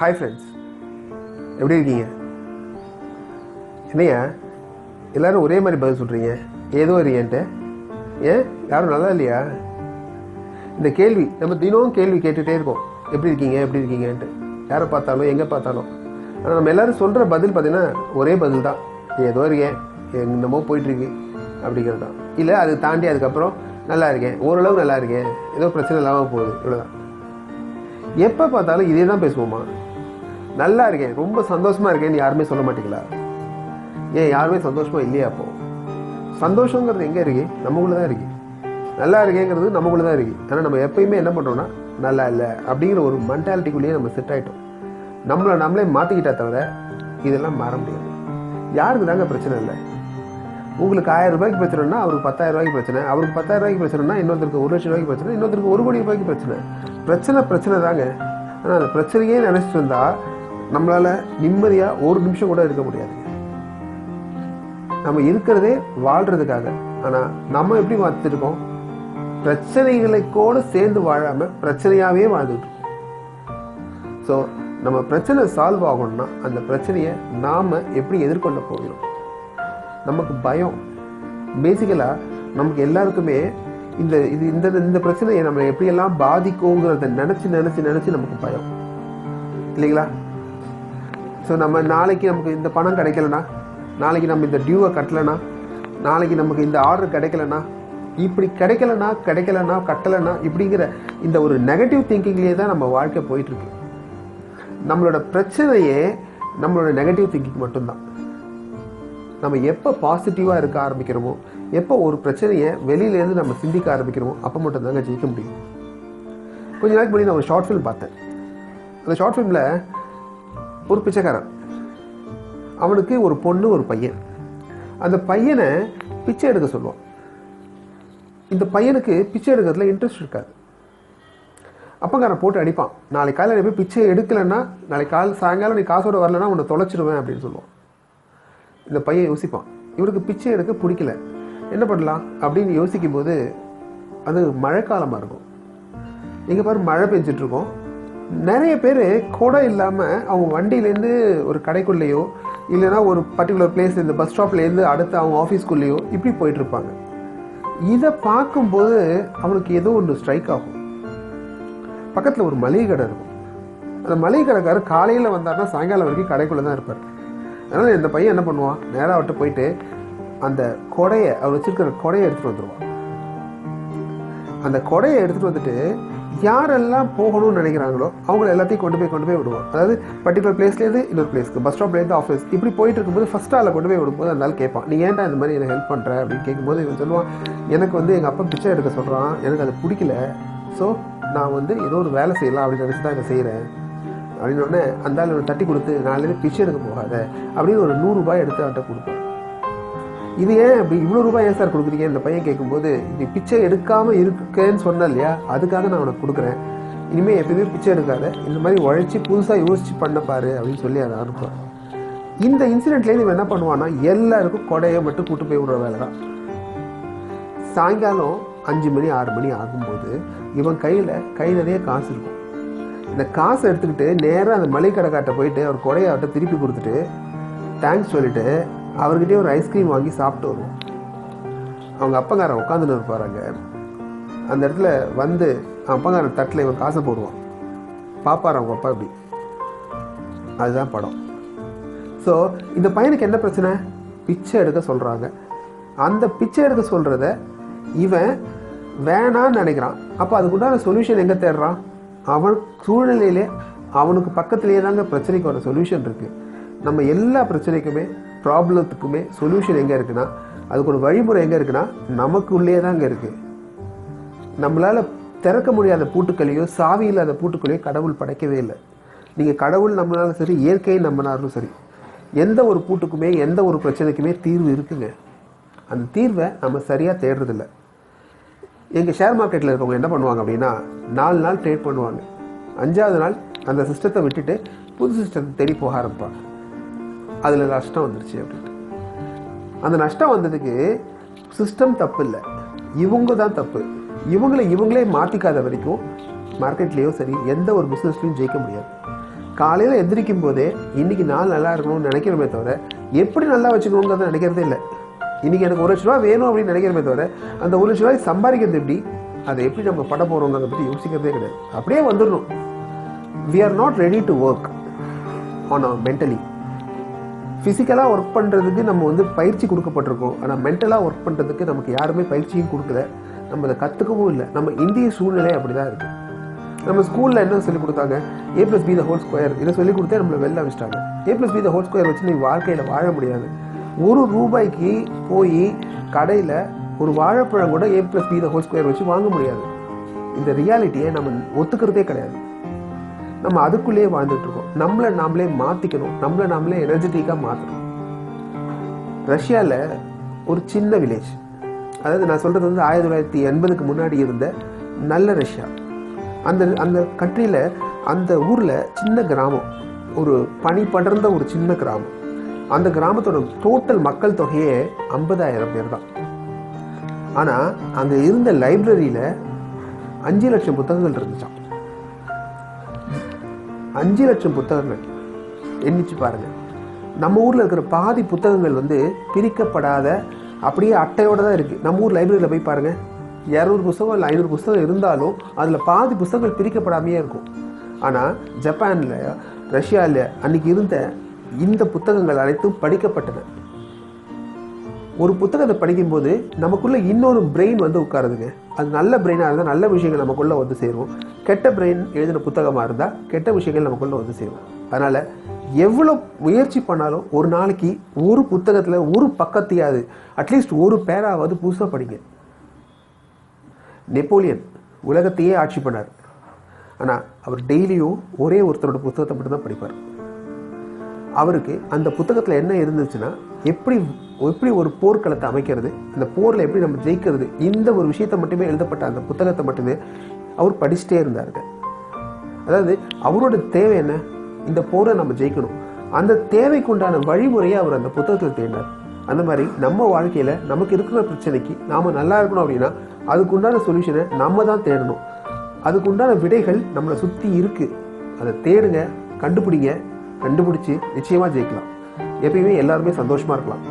Hi friends எப்படி இருக்கீங்க? என்னையா எல்லோரும் ஒரே மாதிரி பதில் சொல்கிறீங்க ஏதோ இருக்கேன்ட்டு ஏன்? யாரும் நல்லா இல்லையா? இந்த கேள்வி நம்ம தினமும் கேள்வி கேட்டுகிட்டே இருக்கோம். எப்படி இருக்கீங்க? எப்படி இருக்கீங்கன்ட்டு. யாரை பார்த்தாலும் எங்கே பார்த்தாலும். ஆனால் நம்ம எல்லோரும் சொல்கிற பதில் பார்த்தீங்கன்னா ஒரே பதில் தான். ஏதோ இருக்கேன் என்னமோ போயிட்டுருக்கு அப்படிங்கிறது தான். இல்லை அது தாண்டி அதுக்கப்புறம் நல்லா இருக்கேன். ஓரளவு நல்லா இருக்கேன். ஏதோ பிரச்சனை இல்லாமல் போகுது. இவ்வளோதான் எப்போ பார்த்தாலும் இதே தான் பேசுவோமா? நல்லா இருக்கேன் ரொம்ப சந்தோஷமா இருக்கேன்னு யாருமே சொல்ல மாட்டீங்களா? ஏன் யாருமே சந்தோஷமா இல்லையா அப்போ? சந்தோஷங்கிறது எங்கே இருக்கு? நம்மக்குள்ளே தான் இருக்கு. நல்லா இருக்கேங்கிறது நம்மக்குள்ளே தான் இருக்கு. ஆனால் நம்ம எப்பயுமே என்ன பண்ணுறோம்னா நல்லா இல்லை அப்படிங்கிற ஒரு மென்டாலிட்டிக்குள்ளேயே நம்ம செட் ஆகிட்டோம் நம்மளை நம்மளே மாற்றிக்கிட்டா தவிர இதெல்லாம் மாற முடியாது. யாருக்கு தாங்க பிரச்சனை இல்லை? உங்களுக்கு ஆயிரம் ரூபாய்க்கு பிரச்சனைனா அவருக்கு பத்தாயிரம் ரூபாய்க்கு பிரச்சனை. அவருக்கு பத்தாயிரம் ரூபாய்க்கு பிரச்சனைனா இன்னொருத்தருக்கு ஒரு லட்சம் ரூபாய்க்கு பிரச்சனை. இன்னொருத்தருக்கு ஒரு கோடி ரூபாய்க்கு பிரச்சனை. பிரச்சனை பிரச்சனை தாங்க. ஆனால் அந்த பிரச்சனையே நினச்சிட்டு இருந்தால் நம்மளால நிம்மதியாக ஒரு நிமிஷம் கூட இருக்க முடியாதுங்க. நம்ம இருக்கிறதே வாழ்றதுக்காக. ஆனால் நம்ம எப்படி வாழ்த்துருக்கோம் பிரச்சனைகளை கூட சேர்ந்து வாழாம பிரச்சனையாவே வாழ்ந்துட்டு ஸோ நம்ம பிரச்சனை சால்வ் ஆகணும்னா அந்த பிரச்சனையை நாம எப்படி எதிர்கொள்ள போகிறோம்? நமக்கு பயம். பேசிக்கலாக நமக்கு எல்லாருக்குமே இந்த இது இந்த இந்த பிரச்சனையை நம்ம எப்படியெல்லாம் பாதிக்குங்கிறத நினச்சி நினச்சி நினச்சி நமக்கு பயம். இல்லைங்களா? ஸோ நம்ம நாளைக்கு நமக்கு இந்த பணம் கிடைக்கலனா நாளைக்கு நம்ம இந்த டியூவை கட்டலைனா நாளைக்கு நமக்கு இந்த ஆர்டர் கிடைக்கலனா இப்படி கிடைக்கலனா கிடைக்கலனா கட்டலைனா இப்படிங்கிற இந்த ஒரு நெகட்டிவ் திங்கிங்லேயே தான் நம்ம வாழ்க்கை போயிட்டுருக்கு நம்மளோட பிரச்சனையே நம்மளோட நெகட்டிவ் திங்கிங் மட்டும்தான். நம்ம எப்போ பாசிட்டிவாக இருக்க ஆரம்பிக்கிறோமோ எப்போ ஒரு பிரச்சனையை வெளியிலேருந்து நம்ம சிந்திக்க ஆரம்பிக்கிறோமோ அப்போ மட்டும் தாங்க ஜெயிக்க முடியும். கொஞ்ச நாளைக்கு முன்னாடி நான் ஒரு ஷார்ட் ஃபிலிம் பார்த்தேன். அந்த ஷார்ட் ஃபிலிமில் ஒரு பிச்சைக்காரன். அவனுக்கு ஒரு பொண்ணு ஒரு பையன். அந்த பையனை பிச்சை எடுக்க சொல்லுவான். இந்த பையனுக்கு பிச்சை எடுக்கிறதுல இன்ட்ரெஸ்ட் இருக்காது. அப்பங்காரன் போட்டு அடிப்பான். நாளைக்கு காலையில் போய் பிச்சை எடுக்கலைன்னா நாளைக்கு காலை சாயங்காலம் நீ காசோட வரலன்னா உன்னை தொலைச்சிடுவேன் அப்படின்னு சொல்லுவான். இந்த பையன் யோசிப்பான். இவருக்கு பிச்சை எடுக்க பிடிக்கல. என்ன பண்ணலாம்? அப்படின்னு யோசிக்கும் போது அது மழைக்காலமாக இருக்கும். இங்கே பாரு மழை பெஞ்சிட்ருக்கோம். நிறைய பேர் கூட இல்லாமல் அவங்க வண்டியிலேருந்து ஒரு கடைக்குள்ளேயோ இல்லைன்னா ஒரு பர்டிகுலர் பிளேஸ் இந்த பஸ் ஸ்டாப்லேருந்து அடுத்து அவங்க ஆஃபீஸ்க்குள்ளேயோ இப்படி போயிட்டுருப்பாங்க இதை பார்க்கும்போது அவனுக்கு ஏதோ ஒன்று ஸ்ட்ரைக் ஆகும். பக்கத்தில் ஒரு மளிகை கடை இருக்கும். அந்த மளிகை கடைக்காரர் காலையில் வந்தார்னா சாயங்காலம் வரைக்கும் கடைக்குள்ளே தான் இருப்பார். அதனால் இந்த பையன் என்ன பண்ணுவான்? நேராக விட்டு போயிட்டு அந்த கொடையை அவர் வச்சிருக்கிற கொடையை எடுத்துகிட்டு வந்துடுவான் அந்த கொடையை எடுத்துகிட்டு வந்துட்டு யாரெல்லாம் போகணும்னு நினைக்கிறாங்களோ அவங்கள எல்லாத்தையும் கொண்டு போய் கொண்டு போய் விடுவோம். அதாவது பர்டிகுலர் பிளேஸ்லேருந்து இன்னொரு பிளேஸ்க்கு பஸ் ஸ்டாப்லேருந்து ஆஃபீஸ் இப்படி போயிட்டு இருக்கும்போது ஃபஸ்ட் ஆளை கொண்டு போய் விடும்போது அந்த ஆள் கேட்பான் நீ ஏன்டா இந்த மாதிரி எனக்கு ஹெல்ப் பண்ணுற அப்படின்னு கேட்கும்போது இவன் சொல்லுவான் எனக்கு வந்து எங்கள் அப்பா பிச்சை எடுக்க சொல்கிறான் எனக்கு அது பிடிக்கல ஸோ நான் வந்து ஏதோ ஒரு வேலை செய்யலாம் அப்படின்னு நினச்சி தான் இதை செய்கிறேன் அப்படின்னோடனே அந்த ஆள் இவனை தட்டி கொடுத்து நாளையில பிச்சை எடுக்க போகாத அப்படின்னு ஒரு நூறுரூபாய் எடுத்து அவன்கிட்ட கொடுப்பான் இது ஏன் அப்படி இவ்வளோ ரூபாய் ஏன் சார் கொடுக்குறீங்க? இந்த பையன் கேட்கும்போது நீ பிச்சை எடுக்காமல் இருக்கேன்னு சொன்ன இல்லையா? அதுக்காக நான் உனக்கு கொடுக்குறேன். இனிமேல் எப்பயுமே பிச்சை எடுக்காத. இந்த மாதிரி உழைச்சி புதுசாக யோசிச்சு பண்ண பாரு அப்படின்னு சொல்லி அதை அனுப்புவான் இந்த இன்சிடென்ட்லேருந்து இவன் என்ன பண்ணுவான்னா எல்லாருக்கும் கொடையை மட்டும் கூட்டு போய் விடுற வேலை தான். சாயங்காலம் அஞ்சு மணி ஆறு மணி ஆகும்போது இவன் கையில் கை நிறைய காசு இருக்கும். இந்த காசை எடுத்துக்கிட்டு நேராக அந்த மளிகை கடைக்காட்ட போயிட்டு அவர் கொடையை அவர்கிட்ட திருப்பி கொடுத்துட்டு தேங்க்ஸ் சொல்லிவிட்டு அவர்கிட்டயே ஒரு ஐஸ்கிரீம் வாங்கி சாப்பிட்டு வருவோம். அவங்க அப்பங்காரன் உட்காந்துன்னு இருப்பாராங்க அந்த இடத்துல வந்து அப்பங்காரன் தட்டில் இவன் காசை போடுவான். பார்ப்பார் அவங்க அப்பா இப்படி. அதுதான் படம். ஸோ இந்த பையனுக்கு என்ன பிரச்சனை? பிச்சை எடுக்க சொல்கிறாங்க அந்த பிச்சை எடுக்க சொல்கிறத இவன் வேணான்னு நினைக்கிறான். அப்போ அதுக்குண்டான சொல்யூஷன் எங்கே தேடுறான்? அவன் சூழ்நிலையிலே அவனுக்கு பக்கத்துலேயே தாங்க பிரச்சனைக்கான சொல்யூஷன் இருக்குது நம்ம எல்லா பிரச்சனைக்குமே ப்ராப்ளத்துக்குமே சொல்யூஷன் எங்கே இருக்குன்னா அதுக்கு ஒரு வழிமுறை எங்கே இருக்குன்னா நமக்குள்ளே தாங்க இருக்குது நம்மளால் திறக்க முடியாத பூட்டுக்களையோ சாவி இல்லாத பூட்டுக்களையோ கடவுள் படைக்கவே இல்லை. நீங்கள் கடவுள் நம்மளாலும் சரி இயற்கையை நம்பினாலும் சரி எந்த ஒரு பூட்டுக்குமே எந்த ஒரு பிரச்சனைக்குமே தீர்வு இருக்குங்க. அந்த தீர்வை நம்ம சரியாக தேடுறதில்ல. எங்கள் ஷேர் மார்க்கெட்டில் இருக்கவங்க என்ன பண்ணுவாங்க அப்படின்னா நாலு நாள் ட்ரேட் பண்ணுவாங்க. அஞ்சாவது நாள் அந்த சிஸ்டத்தை விட்டுட்டு புது சிஸ்டத்தை தேடி போக ஆரம்பிப்பாங்க. அதில் நஷ்டம் வந்துருச்சு அப்படின்ட்டு. அந்த நஷ்டம் வந்ததுக்கு சிஸ்டம் தப்பு இல்லை. இவங்க தான் தப்பு. இவங்களை இவங்களே மாற்றிக்காத வரைக்கும் மார்க்கெட்லேயோ சரி எந்த ஒரு பிஸ்னஸ்லையும் ஜெயிக்க முடியாது. காலையில் எந்திரிக்கும் போதே இன்றைக்கி நாள் நல்லா இருக்கணும்னு நினைக்கிறோமே தவிர எப்படி நல்லா வச்சுக்கணுங்கிறத நினைக்கிறதே இல்லை. இன்றைக்கி எனக்கு ஒரு லட்ச ரூபா வேணும் அப்படின்னு நினைக்கிறமே தவிர அந்த ஒரு லட்ச ரூபாய் சம்பாதிக்கிறது எப்படி? அதை எப்படி நம்ம பட போகிறோங்கிறத பற்றி யோசிக்கிறதே கிடையாது. அப்படியே வந்துடணும். We are not ready to work ஆனால் மென்டலி ஃபிசிக்கலாக ஒர்க் பண்ணுறதுக்கு நம்ம வந்து பயிற்சி கொடுக்கப்பட்டிருக்கோம். ஆனால் மென்டலாக ஒர்க் பண்ணுறதுக்கு நமக்கு யாருமே பயிற்சியும் கொடுக்கல. நம்ம அதை கற்றுக்கவும் இல்லை. நம்ம இந்திய சூழ்நிலை அப்படி தான் இருக்குது நம்ம ஸ்கூலில் என்ன சொல்லி கொடுத்தாங்க? A plus B the whole square இதை சொல்லி கொடுத்தே நம்மளை வெளில வச்சுட்டாங்க. A plus B the whole square வச்சு நீ வாழ்க்கையில் வாழ முடியாது. ஒரு ரூபாய்க்கு போய் கடையில் ஒரு வாழைப்பழம் கூட A plus B the whole square வச்சு வாங்க முடியாது. இந்த ரியாலிட்டியை நம்ம ஒத்துக்கிறதே கிடையாது. நம்ம அதுக்குள்ளேயே வாழ்ந்துட்டு இருக்கோம். நம்மளை நாமளே மாற்றிக்கணும் நம்மளை நாமளே எனர்ஜெட்டிக்காக மாற்றணும் ரஷ்யாவில் ஒரு சின்ன வில்லேஜ் அதாவது நான் சொல்கிறது வந்து ஆயிரத்தி தொள்ளாயிரத்தி எண்பதுக்கு முன்னாடி இருந்த நல்ல ரஷ்யா. அந்த அந்த கண்ட்ரியில் அந்த ஊரில் சின்ன கிராமம். ஒரு பனி படர்ந்த ஒரு சின்ன கிராமம். அந்த கிராமத்தோட டோட்டல் மக்கள் தொகையே ஐம்பதாயிரம் பேர் தான். ஆனால் அங்கே இருந்த லைப்ரரியில் அஞ்சு லட்சம் புத்தகங்கள் இருந்துச்சாம். அஞ்சு லட்சம் புத்தகங்கள். எண்ணிச்சு பாருங்கள் நம்ம ஊரில் இருக்கிற பாதி புத்தகங்கள் வந்து பிரிக்கப்படாத அப்படியே அட்டையோடு தான் இருக்குது நம்ம ஊர் லைப்ரரியில் போய் பாருங்கள் இரநூறு புத்தகம் இல்லை ஐநூறு புத்தகம் இருந்தாலும் அதில் பாதி புத்தகங்கள் பிரிக்கப்படாமையே இருக்கும். ஆனால் ஜப்பானில் ரஷ்யாவில் அன்றைக்கி இருந்த இந்த புத்தகங்கள் அனைத்தும் படிக்கப்பட்டன. ஒரு புத்தகத்தை படிக்கும்போது நமக்குள்ள இன்னொரு பிரெயின் வந்து உட்காருதுங்க. அது நல்ல பிரெயினாக இருந்தால் நல்ல விஷயங்கள் நமக்குள்ளே வந்து சேரும். கெட்ட பிரெயின் எழுதின புத்தகமாக இருந்தால் கெட்ட விஷயங்கள் நமக்குள்ளே வந்து சேரும். அதனால் எவ்வளோ முயற்சி பண்ணாலும் ஒரு நாளைக்கு ஒரு புத்தகத்தில் ஒரு பக்கத்தையாவது அட்லீஸ்ட் ஒரு பேராவது புதுசாக படிங்க. நெப்போலியன் உலகத்தையே ஆட்சி பண்ணார். ஆனால் அவர் டெய்லியும் ஒரே ஒருத்தரோட புத்தகத்தை மட்டும்தான் படிப்பார். அவருக்கு அந்த புத்தகத்தில் என்ன இருந்துச்சுன்னா எப்படி எப்படி ஒரு போர்க்களத்தை அமைக்கிறது அந்த போரில் எப்படி நம்ம ஜெயிக்கிறது இந்த ஒரு விஷயத்தை மட்டுமே எழுதப்பட்ட அந்த புத்தகத்தை மட்டுமே அவர் படிச்சுட்டே இருந்தாருங்க அதாவது அவரோட தேவை என்ன? இந்த போரை நம்ம ஜெயிக்கணும். அந்த தேவைக்குண்டான வழிமுறையை அவர் அந்த புத்தகத்தில் தேடினார். அந்த மாதிரி நம்ம வாழ்க்கையில் நமக்கு இருக்கிற பிரச்சனைக்கு நாம் நல்லா இருக்கணும் அப்படின்னா அதுக்குண்டான சொல்யூஷனை நம்ம தான் தேடணும். அதுக்குண்டான விடைகள் நம்மளை சுற்றி இருக்குது அதை தேடுங்க கண்டுபிடிங்க கண்டுபிடிச்சி நிச்சயமாக ஜெயிக்கலாம். எப்பயுமே எல்லாருமே சந்தோஷமாக இருக்கலாம்.